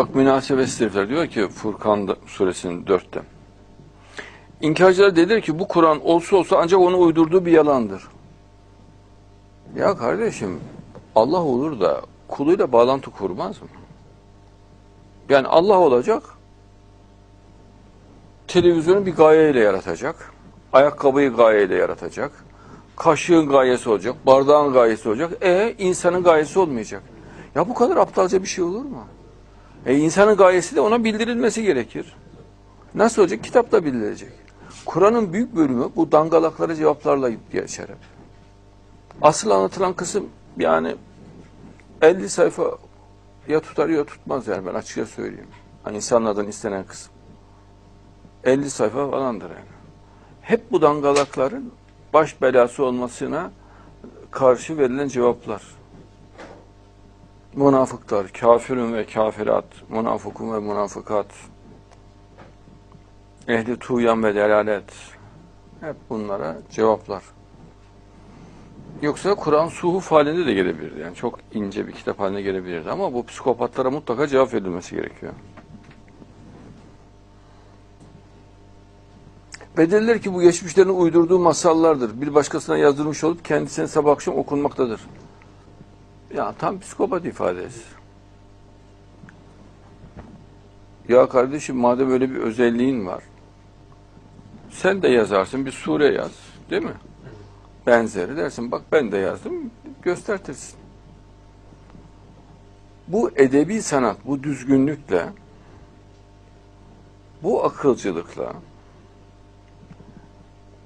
Bak münasebet herifler diyor ki Furkan suresinin dörtte. İnkarcılar dediler ki bu Kur'an olsa olsa ancak onu uydurduğu bir yalandır. Ya kardeşim Allah olur da kuluyla bağlantı kurmaz mı? Yani Allah olacak, televizyonu bir gayeyle yaratacak, ayakkabıyı gayeyle yaratacak, kaşığın gayesi olacak, bardağın gayesi olacak, e insanın gayesi olmayacak. Ya bu kadar aptalca bir şey olur mu? E insanın gayesi de ona bildirilmesi gerekir. Nasıl olacak? Kitapta bildirilecek. Kur'an'ın büyük bölümü bu dangalaklara cevaplarla geçer hep. Asıl anlatılan kısım yani 50 sayfa ya tutar ya tutmaz yani ben açıkça söyleyeyim. Hani insanlardan istenen kısım. 50 sayfa falandır yani. Hep bu dangalakların baş belası olmasına karşı verilen cevaplar. Münafıklar, kafirun ve kafirat, münafıkun ve münafıkat, ehli tuğyan ve delalet. Hep bunlara cevaplar. Yoksa Kur'an suhuf halinde de gelebilirdi. Yani çok ince bir kitap haline gelebilirdi. Ama bu psikopatlara mutlaka cevap verilmesi gerekiyor. Bedeller ki bu geçmişlerin uydurduğu masallardır. Bir başkasına yazdırmış olup kendisine sabah akşam okunmaktadır. Ya tam psikopat ifadesi. Ya kardeşim madem öyle bir özelliğin var. Sen de yazarsın bir sure yaz. Değil mi? Benzeri dersin. Bak ben de yazdım. Göstertirsin. Bu edebi sanat, bu düzgünlükle, bu akılcılıkla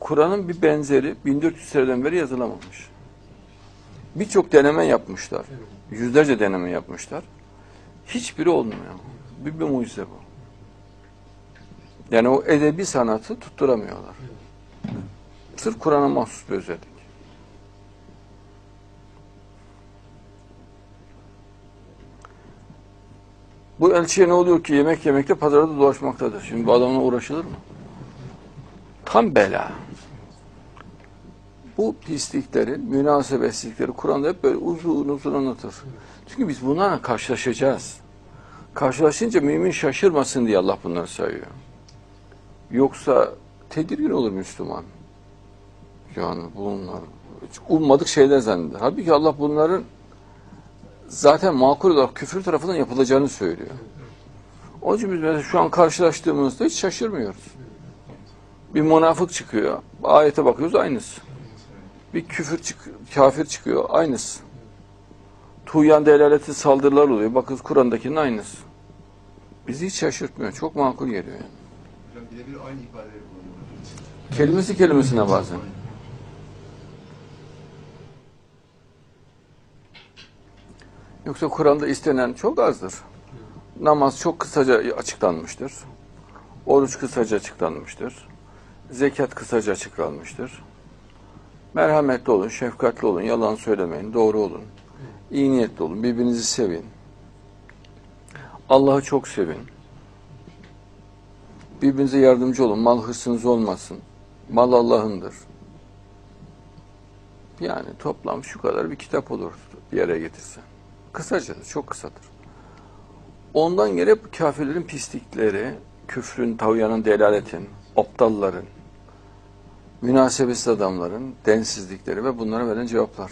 Kur'an'ın bir benzeri 1400 seneden beri yazılamamış. Birçok deneme yapmışlar. Yüzlerce deneme yapmışlar. Hiçbiri olmuyor. Bir, bir mucize bu. Yani o edebi sanatı tutturamıyorlar. Sırf Kur'an'a mahsus bir özellik. Bu elçiye ne oluyor ki yemek yemekte pazarda dolaşmaktadır. Şimdi bu adamla uğraşılır mı? Tam bela. Bu pisliklerin, münasebetsizlikleri Kur'an'da hep böyle uzun uzun anlatır. Çünkü biz bunlarla karşılaşacağız. Karşılaşınca mümin şaşırmasın diye Allah bunları sayıyor. Yoksa tedirgin olur Müslüman. Yani bunlar ummadık şeyler zanneder. Halbuki Allah bunların zaten makul olarak küfür tarafından yapılacağını söylüyor. Onun için biz mesela şu an karşılaştığımızda hiç şaşırmıyoruz. Bir münafık çıkıyor. Ayete bakıyoruz aynısı. Bir küfür çık kafir çıkıyor aynısı. Tuğyan delaleti saldırılar oluyor. Bakın Kur'an'dakinin aynısı. Bizi hiç şaşırtmıyor. Çok makul geliyor yani. Hocam birebir aynı ifadeleri kullanıyorlar. Kelimesi kelimesine bazen. Yoksa Kur'an'da istenen çok azdır. Namaz çok kısaca açıklanmıştır. Oruç kısaca açıklanmıştır. Zekat kısaca açıklanmıştır. Merhametli olun, şefkatli olun, yalan söylemeyin, doğru olun. iyi niyetli olun, birbirinizi sevin. Allah'ı çok sevin. Birbirinize yardımcı olun, mal hırsınız olmasın. Mal Allah'ındır. Yani toplam şu kadar bir kitap olur bir yere getirsen. Kısacadır, çok kısadır. Ondan geri bu kafirlerin pislikleri, küfrün, tavyanın, delaletin, aptalların, münasebetsiz adamların densizlikleri ve bunlara verilen cevaplar.